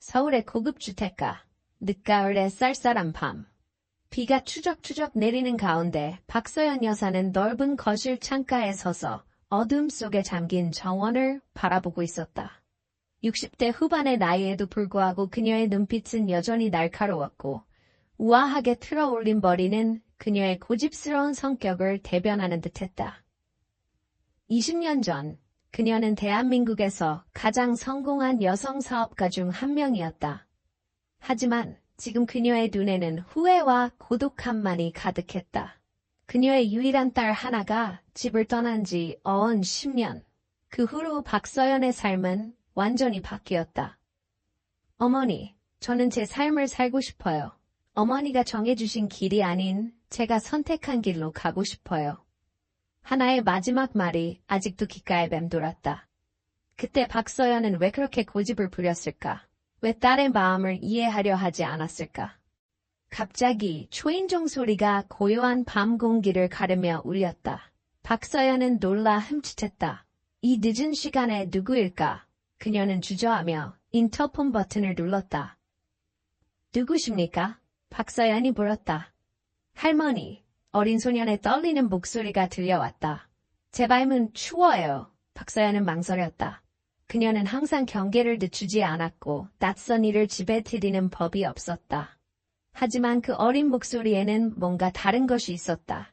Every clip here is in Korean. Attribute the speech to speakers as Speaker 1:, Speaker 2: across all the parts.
Speaker 1: 서울의 고급 주택가. 늦가을의 쌀쌀한 밤. 비가 추적추적 내리는 가운데 박서연 여사는 넓은 거실 창가에 서서 어둠 속에 잠긴 정원을 바라보고 있었다. 60대 후반의 나이에도 불구하고 그녀의 눈빛은 여전히 날카로웠고 우아하게 틀어올린 머리는 그녀의 고집스러운 성격을 대변하는 듯했다. 20년 전 그녀는 대한민국에서 가장 성공한 여성 사업가 중 한 명이었다. 하지만 지금 그녀의 눈에는 후회와 고독함만이 가득했다. 그녀의 유일한 딸 하나가 집을 떠난 지 어언 10년. 그 후로 박서연의 삶은 완전히 바뀌었다. 어머니, 저는 제 삶을 살고 싶어요. 어머니가 정해주신 길이 아닌 제가 선택한 길로 가고 싶어요. 하나의 마지막 말이 아직도 귓가에 맴돌았다. 그때 박서연은 왜 그렇게 고집을 부렸을까? 왜 딸의 마음을 이해하려 하지 않았을까? 갑자기 초인종 소리가 고요한 밤 공기를 가르며 울렸다. 박서연은 놀라 흠칫했다. 이 늦은 시간에 누구일까? 그녀는 주저하며 인터폰 버튼을 눌렀다. 누구십니까? 박서연이 물었다. 할머니, 어린 소년의 떨리는 목소리가 들려왔다. 제 발은 추워요. 박서연은 망설였다. 그녀는 항상 경계를 늦추지 않았고 낯선 일을 집에 들이는 법이 없었다. 하지만 그 어린 목소리에는 뭔가 다른 것이 있었다.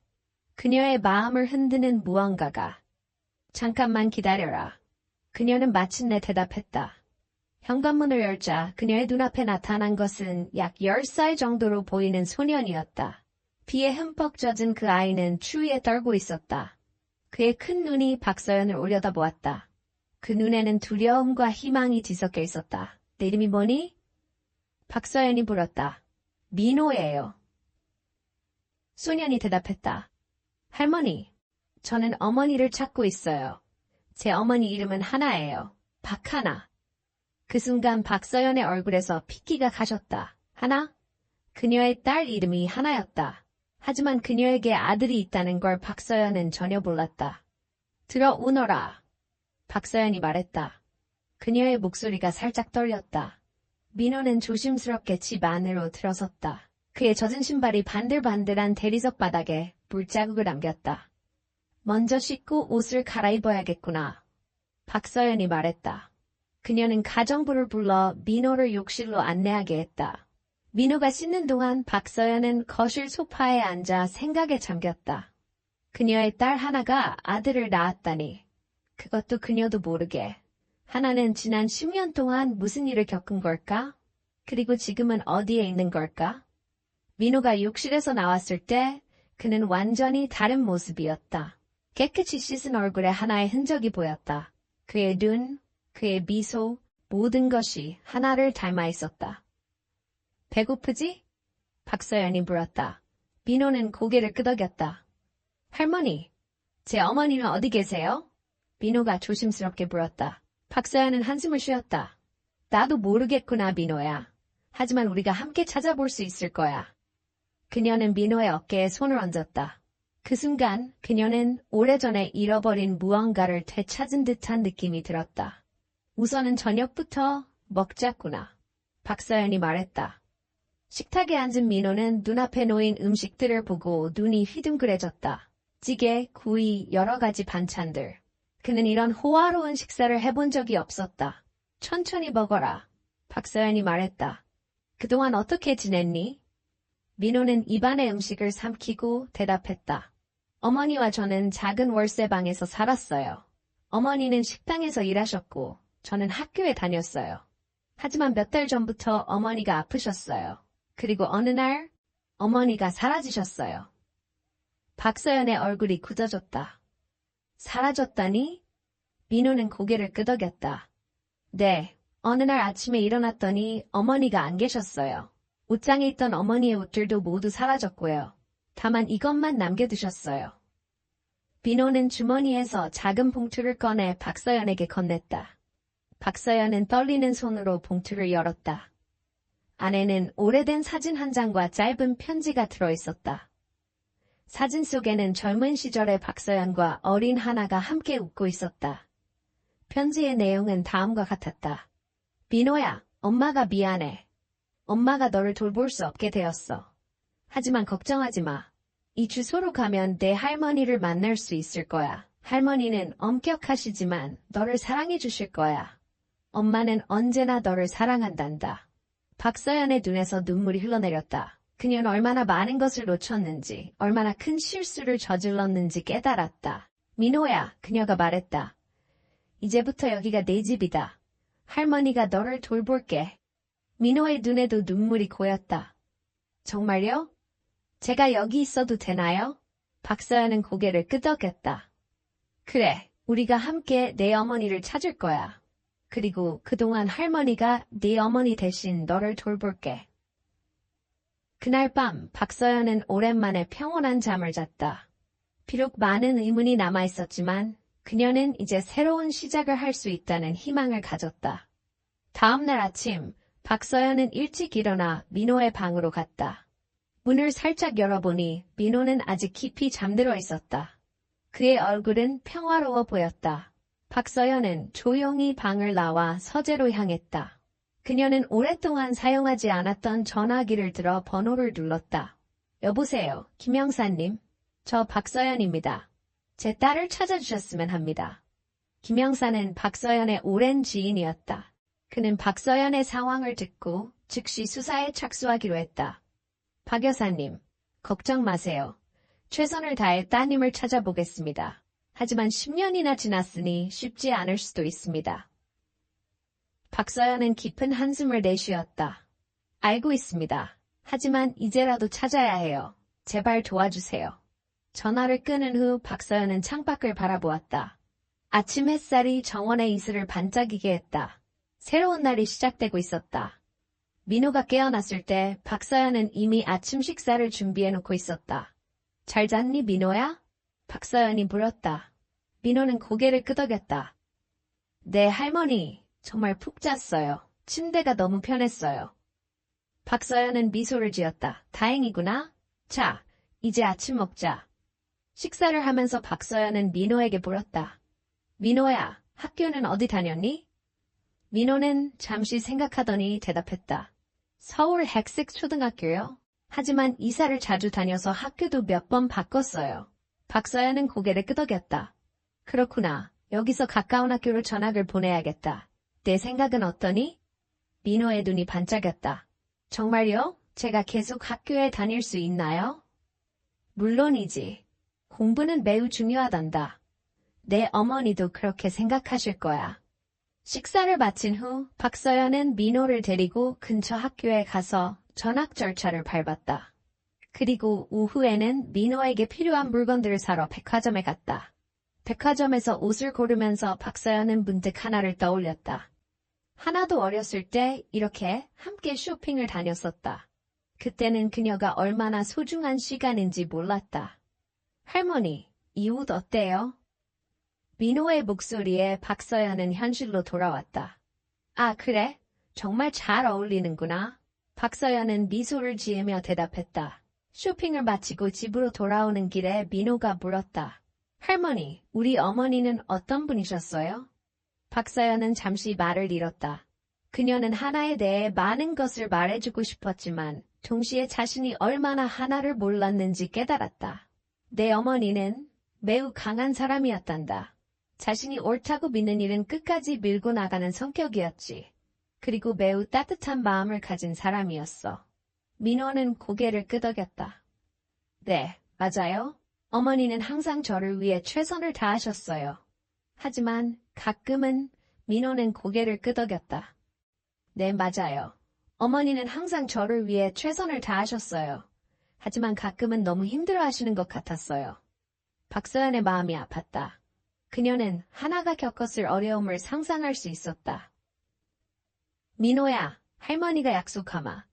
Speaker 1: 그녀의 마음을 흔드는 무언가가. 잠깐만 기다려라. 그녀는 마침내 대답했다. 현관문을 열자 그녀의 눈앞에 나타난 것은 약 10살 정도로 보이는 소년이었다. 비에 흠뻑 젖은 그 아이는 추위에 떨고 있었다. 그의 큰 눈이 박서연을 올려다보았다. 그 눈에는 두려움과 희망이 뒤섞여 있었다. 내 이름이 뭐니? 박서연이 불었다 민호예요. 소년이 대답했다. 할머니, 저는 어머니를 찾고 있어요. 제 어머니 이름은 하나예요. 박하나. 그 순간 박서연의 얼굴에서 핏기가 가셨다. 하나? 그녀의 딸 이름이 하나였다. 하지만 그녀에게 아들이 있다는 걸 박서연은 전혀 몰랐다. 들어오너라. 박서연이 말했다. 그녀의 목소리가 살짝 떨렸다. 민호는 조심스럽게 집 안으로 들어섰다. 그의 젖은 신발이 반들반들한 대리석 바닥에 물자국을 남겼다. 먼저 씻고 옷을 갈아입어야겠구나. 박서연이 말했다. 그녀는 가정부를 불러 민호를 욕실로 안내하게 했다. 민우가 씻는 동안 박서연은 거실 소파에 앉아 생각에 잠겼다. 그녀의 딸 하나가 아들을 낳았다니. 그것도 그녀도 모르게. 하나는 지난 10년 동안 무슨 일을 겪은 걸까? 그리고 지금은 어디에 있는 걸까? 민우가 욕실에서 나왔을 때 그는 완전히 다른 모습이었다. 깨끗이 씻은 얼굴에 하나의 흔적이 보였다. 그의 눈, 그의 미소, 모든 것이 하나를 닮아 있었다. 배고프지? 박서연이 물었다. 민호는 고개를 끄덕였다. 할머니, 제 어머니는 어디 계세요? 민호가 조심스럽게 물었다. 박서연은 한숨을 쉬었다. 나도 모르겠구나, 민호야. 하지만 우리가 함께 찾아볼 수 있을 거야. 그녀는 민호의 어깨에 손을 얹었다. 그 순간 그녀는 오래전에 잃어버린 무언가를 되찾은 듯한 느낌이 들었다. 우선은 저녁부터 먹자꾸나. 박서연이 말했다. 식탁에 앉은 민호는 눈앞에 놓인 음식들을 보고 눈이 휘둥그레졌다. 찌개, 구이, 여러 가지 반찬들. 그는 이런 호화로운 식사를 해본 적이 없었다. 천천히 먹어라. 박서연이 말했다. 그동안 어떻게 지냈니? 민호는 입안에 음식을 삼키고 대답했다. 어머니와 저는 작은 월세방에서 살았어요. 어머니는 식당에서 일하셨고, 저는 학교에 다녔어요. 하지만 몇 달 전부터 어머니가 아프셨어요. 그리고 어느 날 어머니가 사라지셨어요. 박서연의 얼굴이 굳어졌다. 사라졌다니? 민호는 고개를 끄덕였다. 네, 어느 날 아침에 일어났더니 어머니가 안 계셨어요. 옷장에 있던 어머니의 옷들도 모두 사라졌고요. 다만 이것만 남겨두셨어요. 민호는 주머니에서 작은 봉투를 꺼내 박서연에게 건넸다. 박서연은 떨리는 손으로 봉투를 열었다. 안에는 오래된 사진 한 장과 짧은 편지가 들어있었다. 사진 속에는 젊은 시절의 박서연과 어린 하나가 함께 웃고 있었다. 편지의 내용은 다음과 같았다. 비노야 엄마가 미안해. 엄마가 너를 돌볼 수 없게 되었어. 하지만 걱정하지 마. 이 주소로 가면 내 할머니를 만날 수 있을 거야. 할머니는 엄격하시지만 너를 사랑해 주실 거야. 엄마는 언제나 너를 사랑한단다. 박서연의 눈에서 눈물이 흘러내렸다. 그녀는 얼마나 많은 것을 놓쳤는지, 얼마나 큰 실수를 저질렀는지 깨달았다. 민호야, 그녀가 말했다. 이제부터 여기가 내 집이다. 할머니가 너를 돌볼게. 민호의 눈에도 눈물이 고였다. 정말요? 제가 여기 있어도 되나요? 박서연은 고개를 끄덕였다. 그래, 우리가 함께 내 어머니를 찾을 거야. 그리고 그동안 할머니가 네 어머니 대신 너를 돌볼게. 그날 밤 박서연은 오랜만에 평온한 잠을 잤다. 비록 많은 의문이 남아있었지만 그녀는 이제 새로운 시작을 할 수 있다는 희망을 가졌다. 다음날 아침 박서연은 일찍 일어나 민호의 방으로 갔다. 문을 살짝 열어보니 민호는 아직 깊이 잠들어 있었다. 그의 얼굴은 평화로워 보였다. 박서연은 조용히 방을 나와 서재로 향했다. 그녀는 오랫동안 사용하지 않았던 전화기를 들어 번호를 눌렀다. 여보세요, 김영사님. 저 박서연입니다. 제 딸을 찾아주셨으면 합니다. 김영사는 박서연의 오랜 지인이었다. 그는 박서연의 상황을 듣고 즉시 수사에 착수하기로 했다. 박 여사님, 걱정 마세요. 최선을 다해 따님을 찾아보겠습니다. 하지만 10년이나 지났으니 쉽지 않을 수도 있습니다. 박서연은 깊은 한숨을 내쉬었다. 알고 있습니다. 하지만 이제라도 찾아야 해요. 제발 도와주세요. 전화를 끊은 후 박서연은 창밖을 바라보았다. 아침 햇살이 정원의 이슬을 반짝이게 했다. 새로운 날이 시작되고 있었다. 민호가 깨어났을 때 박서연은 이미 아침 식사를 준비해놓고 있었다. 잘 잤니 민호야? 박서연이 물었다. 민호는 고개를 끄덕였다. 네 할머니, 정말 푹 잤어요. 침대가 너무 편했어요. 박서연은 미소를 지었다. 다행이구나. 자, 이제 아침 먹자. 식사를 하면서 박서연은 민호에게 물었다. 민호야, 학교는 어디 다녔니? 민호는 잠시 생각하더니 대답했다. 서울 핵색 초등학교요. 하지만 이사를 자주 다녀서 학교도 몇 번 바꿨어요. 박서연은 고개를 끄덕였다. 그렇구나. 여기서 가까운 학교를 전학을 보내야겠다. 내 생각은 어떠니? 민호의 눈이 반짝였다. 정말요? 제가 계속 학교에 다닐 수 있나요? 물론이지. 공부는 매우 중요하단다. 내 어머니도 그렇게 생각하실 거야. 식사를 마친 후 박서연은 민호를 데리고 근처 학교에 가서 전학 절차를 밟았다. 그리고 오후에는 민호에게 필요한 물건들을 사러 백화점에 갔다. 백화점에서 옷을 고르면서 박서연은 문득 하나를 떠올렸다. 하나도 어렸을 때 이렇게 함께 쇼핑을 다녔었다. 그때는 그녀가 얼마나 소중한 시간인지 몰랐다. 할머니, 이 옷 어때요? 민호의 목소리에 박서연은 현실로 돌아왔다. 아, 그래? 정말 잘 어울리는구나. 박서연은 미소를 지으며 대답했다. 쇼핑을 마치고 집으로 돌아오는 길에 민호가 물었다. 할머니, 우리 어머니는 어떤 분이셨어요? 박사연은 잠시 말을 잃었다. 그녀는 하나에 대해 많은 것을 말해주고 싶었지만 동시에 자신이 얼마나 하나를 몰랐는지 깨달았다. 내 어머니는 매우 강한 사람이었단다. 자신이 옳다고 믿는 일은 끝까지 밀고 나가는 성격이었지. 그리고 매우 따뜻한 마음을 가진 사람이었어. 민호는 고개를 끄덕였다. 네, 맞아요. 어머니는 항상 저를 위해 최선을 다하셨어요. 하지만 가끔은 민호는 고개를 끄덕였다. 네, 맞아요. 어머니는 항상 저를 위해 최선을 다하셨어요. 하지만 가끔은 너무 힘들어하시는 것 같았어요. 박서연의 마음이 아팠다. 그녀는 하나가 겪었을 어려움을 상상할 수 있었다. 민호야, 할머니가 약속하마.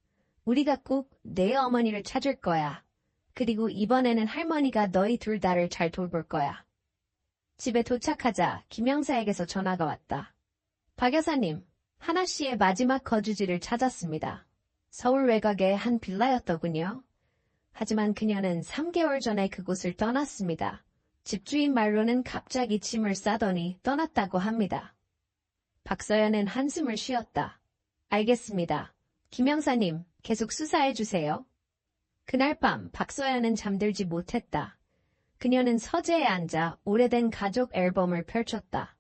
Speaker 1: 우리가 꼭 내 어머니를 찾을 거야. 그리고 이번에는 할머니가 너희 둘 다를 잘 돌볼 거야. 집에 도착하자 김영사에게서 전화가 왔다. 박 여사님, 하나 씨의 마지막 거주지를 찾았습니다. 서울 외곽의 한 빌라였더군요. 하지만 그녀는 3개월 전에 그곳을 떠났습니다. 집주인 말로는 갑자기 짐을 싸더니 떠났다고 합니다. 박서연은 한숨을 쉬었다. 알겠습니다. 김영사님, 계속 수사해주세요. 그날 밤 박소연은 잠들지 못했다. 그녀는 서재에 앉아 오래된 가족 앨범을 펼쳤다.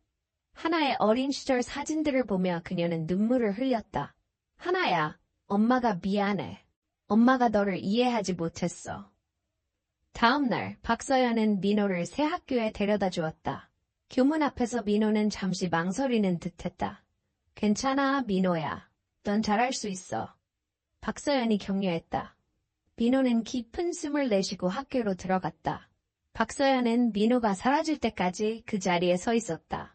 Speaker 1: 하나의 어린 시절 사진들을 보며 그녀는 눈물을 흘렸다. 하나야, 엄마가 미안해. 엄마가 너를 이해하지 못했어. 다음날 박서연은 민호를 새 학교에 데려다 주었다. 교문 앞에서 민호는 잠시 망설이는 듯했다. 괜찮아, 민호야. 넌 잘할 수 있어. 박서연이 격려했다. 민호는 깊은 숨을 내쉬고 학교로 들어갔다. 박서연은 민호가 사라질 때까지 그 자리에 서 있었다.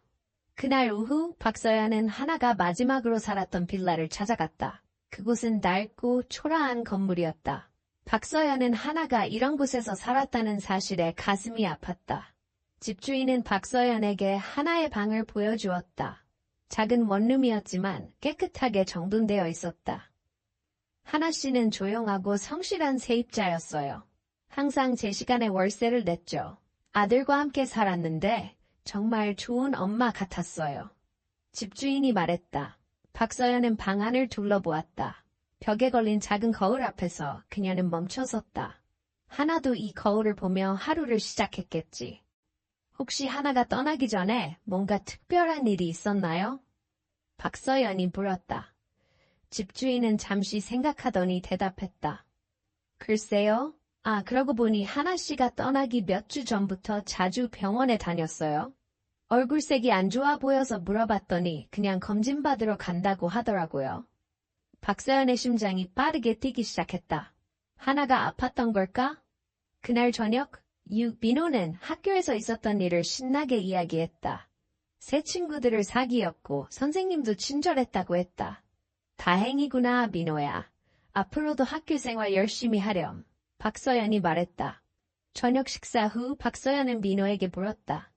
Speaker 1: 그날 오후 박서연은 하나가 마지막으로 살았던 빌라를 찾아갔다. 그곳은 낡고 초라한 건물이었다. 박서연은 하나가 이런 곳에서 살았다는 사실에 가슴이 아팠다. 집주인은 박서연에게 하나의 방을 보여주었다. 작은 원룸이었지만 깨끗하게 정돈되어 있었다. 하나 씨는 조용하고 성실한 세입자였어요. 항상 제 시간에 월세를 냈죠. 아들과 함께 살았는데 정말 좋은 엄마 같았어요. 집주인이 말했다. 박서연은 방 안을 둘러보았다. 벽에 걸린 작은 거울 앞에서 그녀는 멈춰섰다. 하나도 이 거울을 보며 하루를 시작했겠지. 혹시 하나가 떠나기 전에 뭔가 특별한 일이 있었나요? 박서연이 물었다. 집주인은 잠시 생각하더니 대답했다. 글쎄요. 아, 그러고 보니 하나 씨가 떠나기 몇 주 전부터 자주 병원에 다녔어요. 얼굴색이 안 좋아 보여서 물어봤더니 그냥 검진받으러 간다고 하더라고요. 박서연의 심장이 빠르게 뛰기 시작했다. 하나가 아팠던 걸까? 그날 저녁, 유민호는 학교에서 있었던 일을 신나게 이야기했다. 새 친구들을 사귀었고 선생님도 친절했다고 했다. 다행이구나, 민호야. 앞으로도 학교 생활 열심히 하렴. 박서연이 말했다. 저녁 식사 후 박서연은 민호에게 물었다.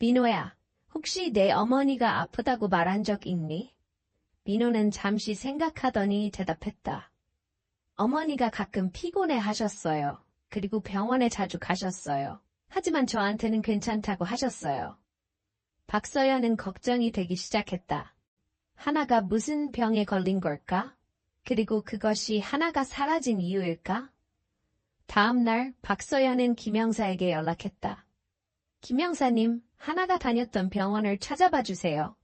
Speaker 1: 민호야, 혹시 내 어머니가 아프다고 말한 적 있니? 민호는 잠시 생각하더니 대답했다. 어머니가 가끔 피곤해 하셨어요. 그리고 병원에 자주 가셨어요. 하지만 저한테는 괜찮다고 하셨어요. 박서연은 걱정이 되기 시작했다. 하나가 무슨 병에 걸린 걸까? 그리고 그것이 하나가 사라진 이유일까? 다음 날 박서연은 김영사에게 연락했다. 김영사님, 하나가 다녔던 병원을 찾아봐 주세요.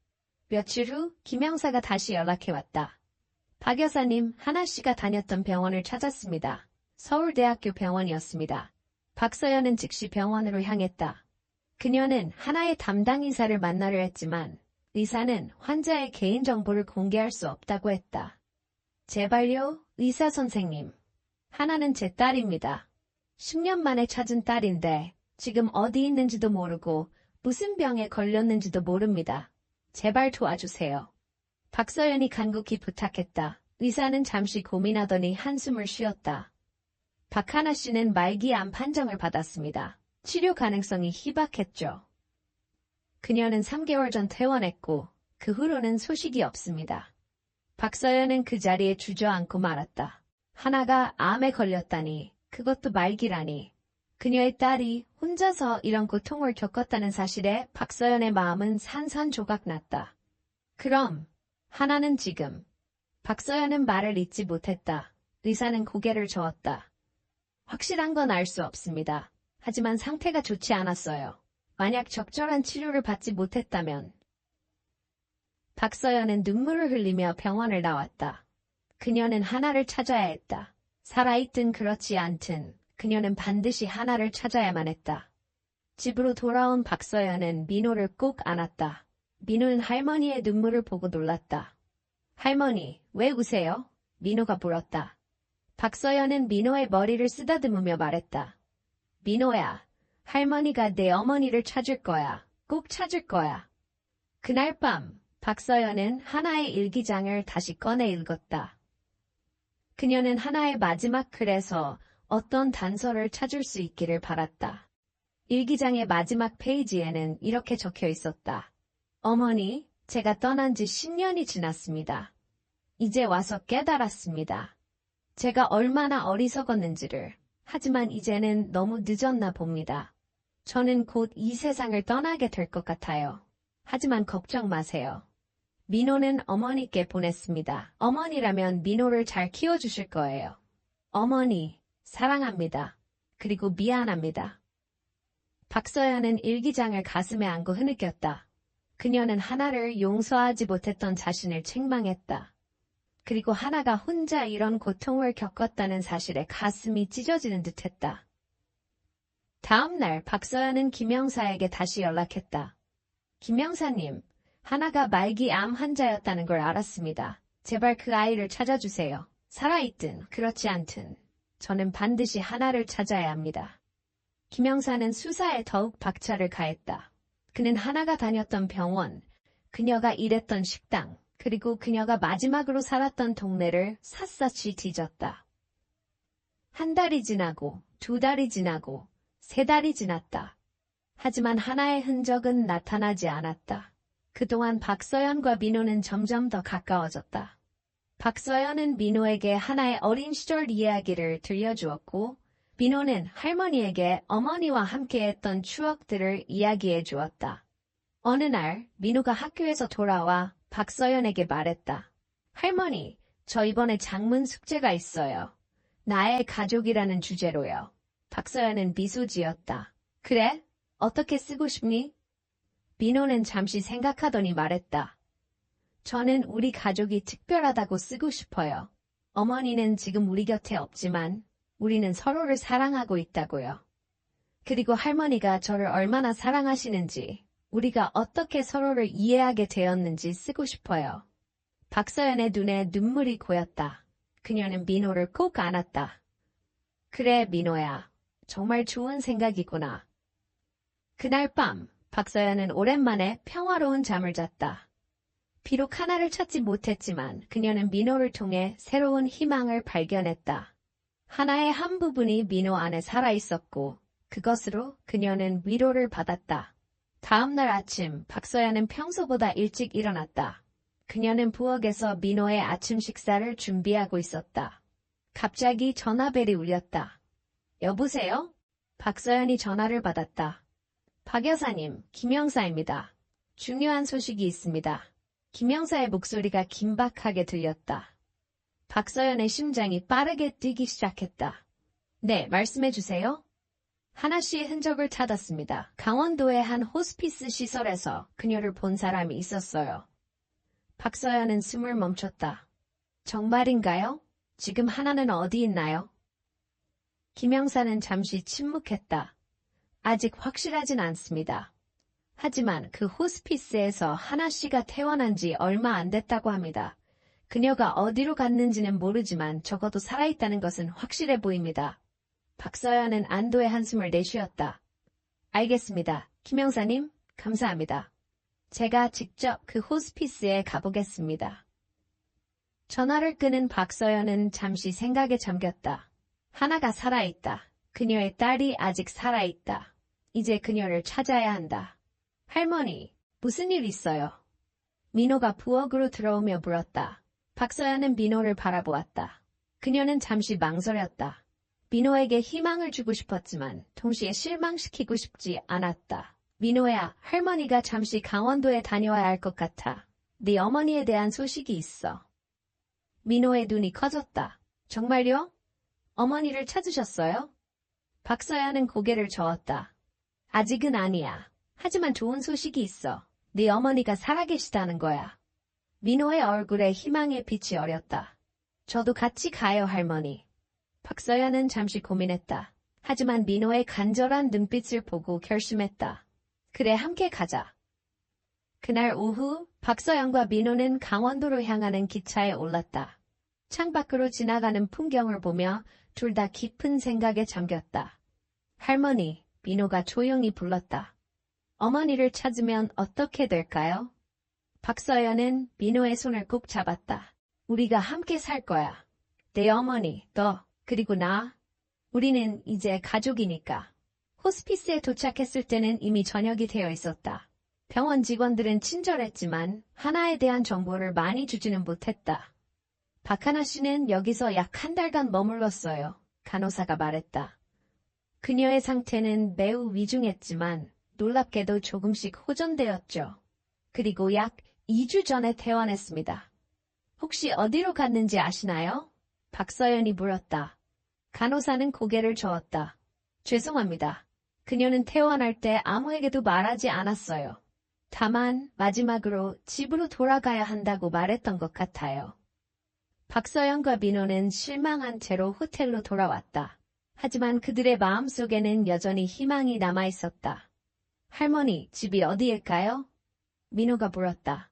Speaker 1: 며칠 후 김영사가 다시 연락해왔다. 박 여사님, 하나 씨가 다녔던 병원을 찾았습니다. 서울대학교 병원이었습니다. 박서연은 즉시 병원으로 향했다. 그녀는 하나의 담당 인사를 만나려 했지만 의사는 환자의 개인정보를 공개할 수 없다고 했다. 제발요, 의사 선생님. 하나는 제 딸입니다. 10년 만에 찾은 딸인데 지금 어디 있는지도 모르고 무슨 병에 걸렸는지도 모릅니다. 제발 도와주세요. 박서연이 간곡히 부탁했다. 의사는 잠시 고민하더니 한숨을 쉬었다. 박하나 씨는 말기암 판정을 받았습니다. 치료 가능성이 희박했죠. 그녀는 3개월 전 퇴원했고 그 후로는 소식이 없습니다. 박서연은 그 자리에 주저앉고 말았다. 하나가 암에 걸렸다니 그것도 말기라니 그녀의 딸이 혼자서 이런 고통을 겪었다는 사실에 박서연의 마음은 산산조각 났다. 그럼 하나는 지금 박서연은 말을 잊지 못했다. 의사는 고개를 저었다. 확실한 건 알 수 없습니다. 하지만 상태가 좋지 않았어요. 만약 적절한 치료를 받지 못했다면 박서연은 눈물을 흘리며 병원을 나왔다. 그녀는 하나를 찾아야 했다. 살아있든 그렇지 않든 그녀는 반드시 하나를 찾아야만 했다. 집으로 돌아온 박서연은 민호를 꼭 안았다. 민호는 할머니의 눈물을 보고 놀랐다. 할머니, 왜 우세요? 민호가 물었다. 박서연은 민호의 머리를 쓰다듬으며 말했다. 민호야, 할머니가 내 어머니를 찾을 거야. 꼭 찾을 거야. 그날 밤, 박서연은 하나의 일기장을 다시 꺼내 읽었다. 그녀는 하나의 마지막 글에서 어떤 단서를 찾을 수 있기를 바랐다. 일기장의 마지막 페이지에는 이렇게 적혀 있었다. 어머니, 제가 떠난 지 10년이 지났습니다. 이제 와서 깨달았습니다. 제가 얼마나 어리석었는지를. 하지만 이제는 너무 늦었나 봅니다. 저는 곧 이 세상을 떠나게 될 것 같아요. 하지만 걱정 마세요. 민호는 어머니께 보냈습니다. 어머니라면 민호를 잘 키워주실 거예요. 어머니, 사랑합니다. 그리고 미안합니다. 박서연은 일기장을 가슴에 안고 흐느꼈다. 그녀는 하나를 용서하지 못했던 자신을 책망했다. 그리고 하나가 혼자 이런 고통을 겪었다는 사실에 가슴이 찢어지는 듯했다. 다음 날 박서연은 김영사에게 다시 연락했다. 김영사님, 하나가 말기암 환자였다는 걸 알았습니다. 제발 그 아이를 찾아주세요. 살아있든 그렇지 않든 저는 반드시 하나를 찾아야 합니다. 김영사는 수사에 더욱 박차를 가했다. 그는 하나가 다녔던 병원, 그녀가 일했던 식당, 그리고 그녀가 마지막으로 살았던 동네를 샅샅이 뒤졌다. 한 달이 지나고 두 달이 지나고 세 달이 지났다. 하지만 하나의 흔적은 나타나지 않았다. 그동안 박서연과 민호는 점점 더 가까워졌다. 박서연은 민호에게 하나의 어린 시절 이야기를 들려주었고, 민호는 할머니에게 어머니와 함께했던 추억들을 이야기해 주었다. 어느 날 민호가 학교에서 돌아와 박서연에게 말했다. 할머니, 저 이번에 장문 숙제가 있어요. 나의 가족이라는 주제로요. 박서연은 미소 지었다. 그래? 어떻게 쓰고 싶니? 민호는 잠시 생각하더니 말했다. 저는 우리 가족이 특별하다고 쓰고 싶어요. 어머니는 지금 우리 곁에 없지만 우리는 서로를 사랑하고 있다고요. 그리고 할머니가 저를 얼마나 사랑하시는지 우리가 어떻게 서로를 이해하게 되었는지 쓰고 싶어요. 박서연의 눈에 눈물이 고였다. 그녀는 민호를 꼭 안았다. 그래 민호야. 정말 좋은 생각이구나. 그날 밤 박서연은 오랜만에 평화로운 잠을 잤다. 비록 하나를 찾지 못했지만 그녀는 민호를 통해 새로운 희망을 발견했다. 하나의 한 부분이 민호 안에 살아있었고 그것으로 그녀는 위로를 받았다. 다음날 아침 박서연은 평소보다 일찍 일어났다. 그녀는 부엌에서 민호의 아침 식사를 준비하고 있었다. 갑자기 전화벨이 울렸다. 여보세요? 박서연이 전화를 받았다. 박 여사님, 김영사입니다. 중요한 소식이 있습니다. 김영사의 목소리가 긴박하게 들렸다. 박서연의 심장이 빠르게 뛰기 시작했다. 네, 말씀해 주세요. 하나 씨의 흔적을 찾았습니다. 강원도의 한 호스피스 시설에서 그녀를 본 사람이 있었어요. 박서연은 숨을 멈췄다. 정말인가요? 지금 하나는 어디 있나요? 김영사는 잠시 침묵했다. 아직 확실하진 않습니다. 하지만 그 호스피스에서 하나 씨가 퇴원한 지 얼마 안 됐다고 합니다. 그녀가 어디로 갔는지는 모르지만 적어도 살아있다는 것은 확실해 보입니다. 박서연은 안도의 한숨을 내쉬었다. 알겠습니다. 김영사님, 감사합니다. 제가 직접 그 호스피스에 가보겠습니다. 전화를 끄는 박서연은 잠시 생각에 잠겼다. 하나가 살아있다. 그녀의 딸이 아직 살아있다. 이제 그녀를 찾아야 한다. 할머니, 무슨 일 있어요? 민호가 부엌으로 들어오며 물었다. 박서연은 민호를 바라보았다. 그녀는 잠시 망설였다. 민호에게 희망을 주고 싶었지만 동시에 실망시키고 싶지 않았다. 민호야, 할머니가 잠시 강원도에 다녀와야 할 것 같아. 네 어머니에 대한 소식이 있어. 민호의 눈이 커졌다. 정말요? 어머니를 찾으셨어요? 박서연은 고개를 저었다. 아직은 아니야. 하지만 좋은 소식이 있어. 네 어머니가 살아계시다는 거야. 민호의 얼굴에 희망의 빛이 어렸다. 저도 같이 가요, 할머니. 박서연은 잠시 고민했다. 하지만 민호의 간절한 눈빛을 보고 결심했다. 그래, 함께 가자. 그날 오후 박서연과 민호는 강원도로 향하는 기차에 올랐다. 창밖으로 지나가는 풍경을 보며 둘다 깊은 생각에 잠겼다. 할머니, 민호가 조용히 불렀다. 어머니를 찾으면 어떻게 될까요? 박서연은 민호의 손을 꼭 잡았다. 우리가 함께 살 거야. 내 네, 어머니, 너, 그리고 나. 우리는 이제 가족이니까. 호스피스에 도착했을 때는 이미 저녁이 되어 있었다. 병원 직원들은 친절했지만 하나에 대한 정보를 많이 주지는 못했다. 박하나 씨는 여기서 약 한 달간 머물렀어요. 간호사가 말했다. 그녀의 상태는 매우 위중했지만 놀랍게도 조금씩 호전되었죠. 그리고 약 2주 전에 퇴원했습니다. 혹시 어디로 갔는지 아시나요? 박서연이 물었다. 간호사는 고개를 저었다. 죄송합니다. 그녀는 퇴원할 때 아무에게도 말하지 않았어요. 다만 마지막으로 집으로 돌아가야 한다고 말했던 것 같아요. 박서영과 민호는 실망한 채로 호텔로 돌아왔다. 하지만 그들의 마음속에는 여전히 희망이 남아있었다. 할머니, 집이 어디일까요? 민호가 물었다.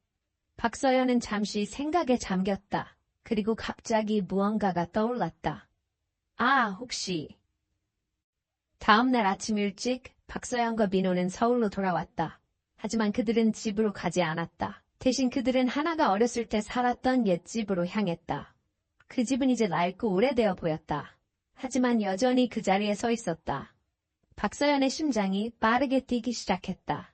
Speaker 1: 박서연은 잠시 생각에 잠겼다. 그리고 갑자기 무언가가 떠올랐다. 아, 혹시. 다음날 아침 일찍 박서연과 민호는 서울로 돌아왔다. 하지만 그들은 집으로 가지 않았다. 대신 그들은 하나가 어렸을 때 살았던 옛집으로 향했다. 그 집은 이제 낡고 오래되어 보였다. 하지만 여전히 그 자리에 서 있었다. 박서연의 심장이 빠르게 뛰기 시작했다.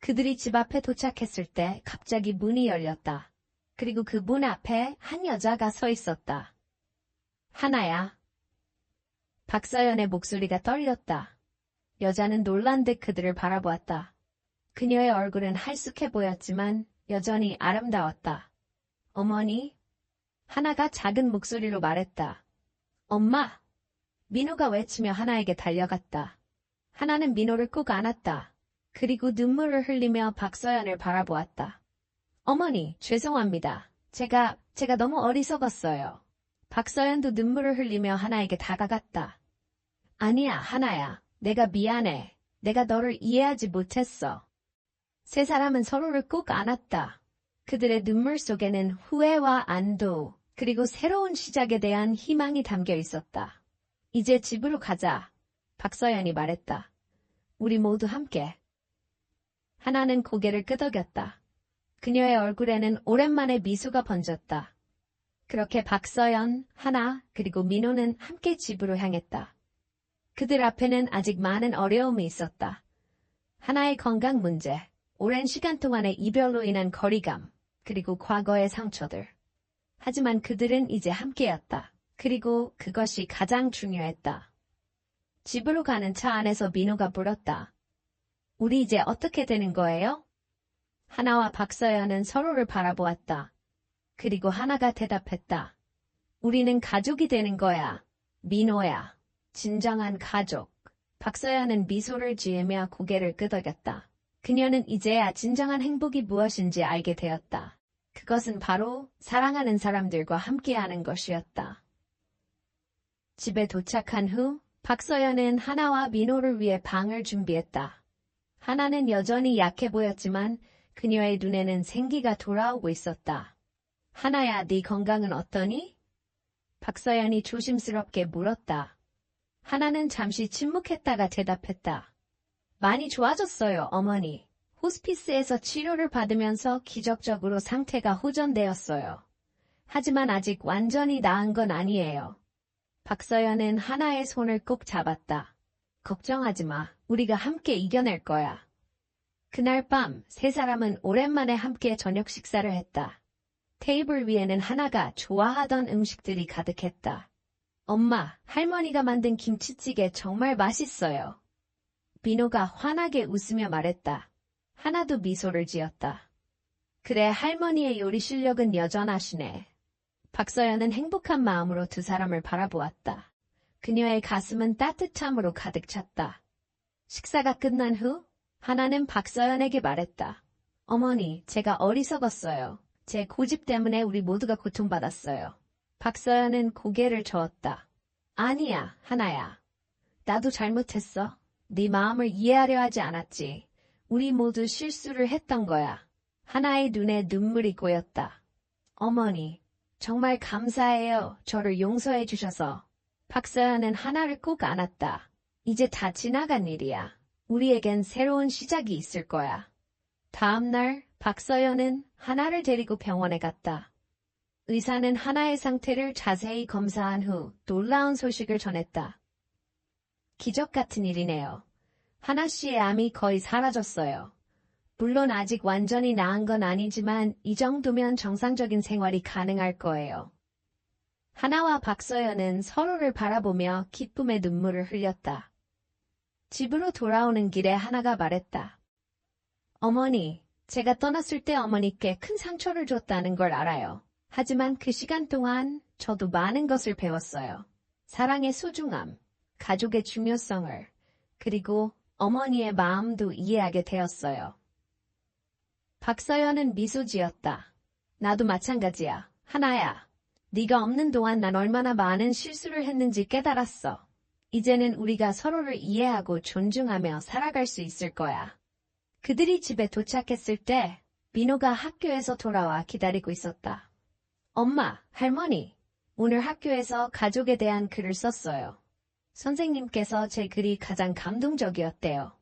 Speaker 1: 그들이 집 앞에 도착했을 때 갑자기 문이 열렸다. 그리고 그 문 앞에 한 여자가 서 있었다. 하나야. 박서연의 목소리가 떨렸다. 여자는 놀란 듯 그들을 바라보았다. 그녀의 얼굴은 할쑥해 보였지만 여전히 아름다웠다. 어머니? 하나가 작은 목소리로 말했다. 엄마! 민호가 외치며 하나에게 달려갔다. 하나는 민호를 꼭 안았다. 그리고 눈물을 흘리며 박서연을 바라보았다. 어머니, 죄송합니다. 제가, 제가 너무 어리석었어요. 박서연도 눈물을 흘리며 하나에게 다가갔다. 아니야, 하나야. 내가 미안해. 내가 너를 이해하지 못했어. 세 사람은 서로를 꼭 안았다. 그들의 눈물 속에는 후회와 안도, 그리고 새로운 시작에 대한 희망이 담겨 있었다. 이제 집으로 가자. 박서연이 말했다. 우리 모두 함께. 하나는 고개를 끄덕였다. 그녀의 얼굴에는 오랜만에 미소가 번졌다. 그렇게 박서연, 하나, 그리고 민호는 함께 집으로 향했다. 그들 앞에는 아직 많은 어려움이 있었다. 하나의 건강 문제, 오랜 시간 동안의 이별로 인한 거리감, 그리고 과거의 상처들. 하지만 그들은 이제 함께였다. 그리고 그것이 가장 중요했다. 집으로 가는 차 안에서 민호가 물었다. 우리 이제 어떻게 되는 거예요? 하나와 박서연은 서로를 바라보았다. 그리고 하나가 대답했다. 우리는 가족이 되는 거야. 민호야. 진정한 가족. 박서연은 미소를 지으며 고개를 끄덕였다. 그녀는 이제야 진정한 행복이 무엇인지 알게 되었다. 그것은 바로 사랑하는 사람들과 함께하는 것이었다. 집에 도착한 후 박서연은 하나와 민호를 위해 방을 준비했다. 하나는 여전히 약해 보였지만 그녀의 눈에는 생기가 돌아오고 있었다. 하나야 네 건강은 어떠니? 박서연이 조심스럽게 물었다. 하나는 잠시 침묵했다가 대답했다. 많이 좋아졌어요, 어머니. 호스피스에서 치료를 받으면서 기적적으로 상태가 호전되었어요. 하지만 아직 완전히 나은 건 아니에요. 박서연은 하나의 손을 꼭 잡았다. 걱정하지 마. 우리가 함께 이겨낼 거야. 그날 밤 세 사람은 오랜만에 함께 저녁 식사를 했다. 테이블 위에는 하나가 좋아하던 음식들이 가득했다. 엄마, 할머니가 만든 김치찌개 정말 맛있어요. 비노가 환하게 웃으며 말했다. 하나도 미소를 지었다. 그래 할머니의 요리 실력은 여전하시네. 박서연은 행복한 마음으로 두 사람을 바라보았다. 그녀의 가슴은 따뜻함으로 가득 찼다. 식사가 끝난 후 하나는 박서연에게 말했다. 어머니, 제가 어리석었어요. 제 고집 때문에 우리 모두가 고통받았어요. 박서연은 고개를 저었다. 아니야, 하나야. 나도 잘못했어. 네 마음을 이해하려 하지 않았지. 우리 모두 실수를 했던 거야. 하나의 눈에 눈물이 고였다. 어머니, 정말 감사해요. 저를 용서해 주셔서. 박서연은 하나를 꼭 안았다. 이제 다 지나간 일이야. 우리에겐 새로운 시작이 있을 거야. 다음 날 박서연은 하나를 데리고 병원에 갔다. 의사는 하나의 상태를 자세히 검사한 후 놀라운 소식을 전했다. 기적 같은 일이네요. 하나 씨의 암이 거의 사라졌어요. 물론 아직 완전히 나은 건 아니지만 이 정도면 정상적인 생활이 가능할 거예요. 하나와 박서연은 서로를 바라보며 기쁨의 눈물을 흘렸다. 집으로 돌아오는 길에 하나가 말했다. 어머니, 제가 떠났을 때 어머니께 큰 상처를 줬다는 걸 알아요. 하지만 그 시간 동안 저도 많은 것을 배웠어요. 사랑의 소중함, 가족의 중요성을, 그리고 어머니의 마음도 이해하게 되었어요. 박서연은 미소 지었다. 나도 마찬가지야. 하나야. 네가 없는 동안 난 얼마나 많은 실수를 했는지 깨달았어. 이제는 우리가 서로를 이해하고 존중하며 살아갈 수 있을 거야. 그들이 집에 도착했을 때 민호가 학교에서 돌아와 기다리고 있었다. 엄마, 할머니, 오늘 학교에서 가족에 대한 글을 썼어요. 선생님께서 제 글이 가장 감동적이었대요.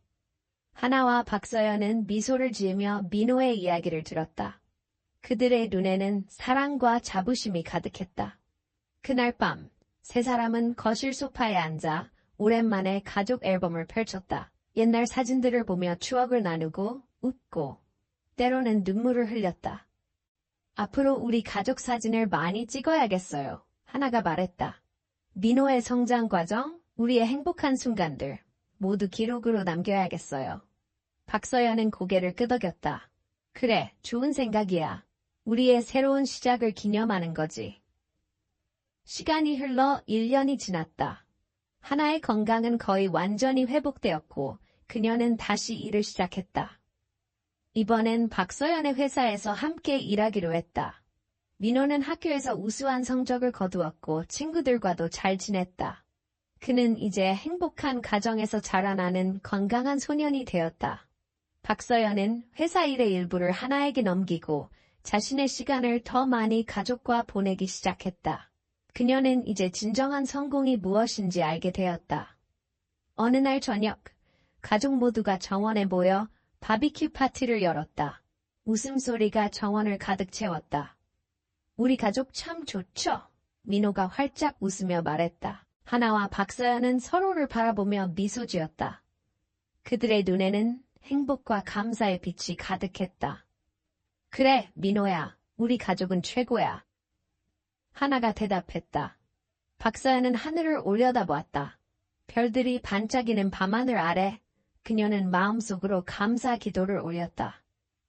Speaker 1: 하나와 박서연은 미소를 지으며 민호의 이야기를 들었다. 그들의 눈에는 사랑과 자부심이 가득했다. 그날 밤, 세 사람은 거실 소파에 앉아 오랜만에 가족 앨범을 펼쳤다. 옛날 사진들을 보며 추억을 나누고 웃고 때로는 눈물을 흘렸다. 앞으로 우리 가족 사진을 많이 찍어야겠어요. 하나가 말했다. 민호의 성장 과정, 우리의 행복한 순간들 모두 기록으로 남겨야겠어요. 박서연은 고개를 끄덕였다. 그래, 좋은 생각이야. 우리의 새로운 시작을 기념하는 거지. 시간이 흘러 1년이 지났다. 하나의 건강은 거의 완전히 회복되었고 그녀는 다시 일을 시작했다. 이번엔 박서연의 회사에서 함께 일하기로 했다. 민호는 학교에서 우수한 성적을 거두었고 친구들과도 잘 지냈다. 그는 이제 행복한 가정에서 자라나는 건강한 소년이 되었다. 박서연은 회사 일의 일부를 하나에게 넘기고 자신의 시간을 더 많이 가족과 보내기 시작했다. 그녀는 이제 진정한 성공이 무엇인지 알게 되었다. 어느 날 저녁, 가족 모두가 정원에 모여 바비큐 파티를 열었다. 웃음소리가 정원을 가득 채웠다. 우리 가족 참 좋죠? 민호가 활짝 웃으며 말했다. 하나와 박사연은 서로를 바라보며 미소 지었다. 그들의 눈에는 행복과 감사의 빛이 가득했다. 그래, 민호야. 우리 가족은 최고야. 하나가 대답했다. 박사연은 하늘을 올려다보았다. 별들이 반짝이는 밤하늘 아래 그녀는 마음속으로 감사 기도를 올렸다.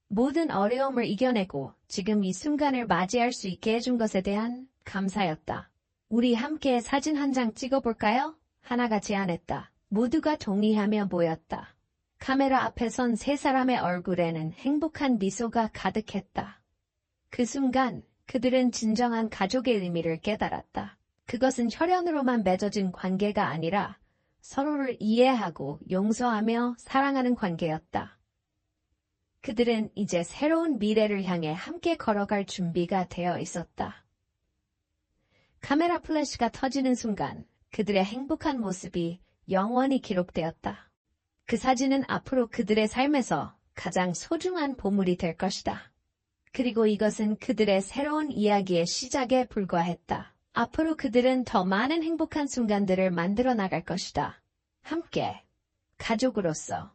Speaker 1: 모든 어려움을 이겨내고 지금 이 순간을 맞이할 수 있게 해준 것에 대한 감사였다. 우리 함께 사진 한 장 찍어볼까요? 하나가제 안했다. 모두가 동의하며 모였다. 카메라 앞에 선 세 사람의 얼굴에는 행복한 미소가 가득했다. 그 순간 그들은 진정한 가족의 의미를 깨달았다. 그것은 혈연으로만 맺어진 관계가 아니라 서로를 이해하고 용서하며 사랑하는 관계였다. 그들은 이제 새로운 미래를 향해 함께 걸어갈 준비가 되어 있었다. 카메라 플래시가 터지는 순간 그들의 행복한 모습이 영원히 기록되었다. 그 사진은 앞으로 그들의 삶에서 가장 소중한 보물이 될 것이다. 그리고 이것은 그들의 새로운 이야기의 시작에 불과했다. 앞으로 그들은 더 많은 행복한 순간들을 만들어 나갈 것이다. 함께 가족으로서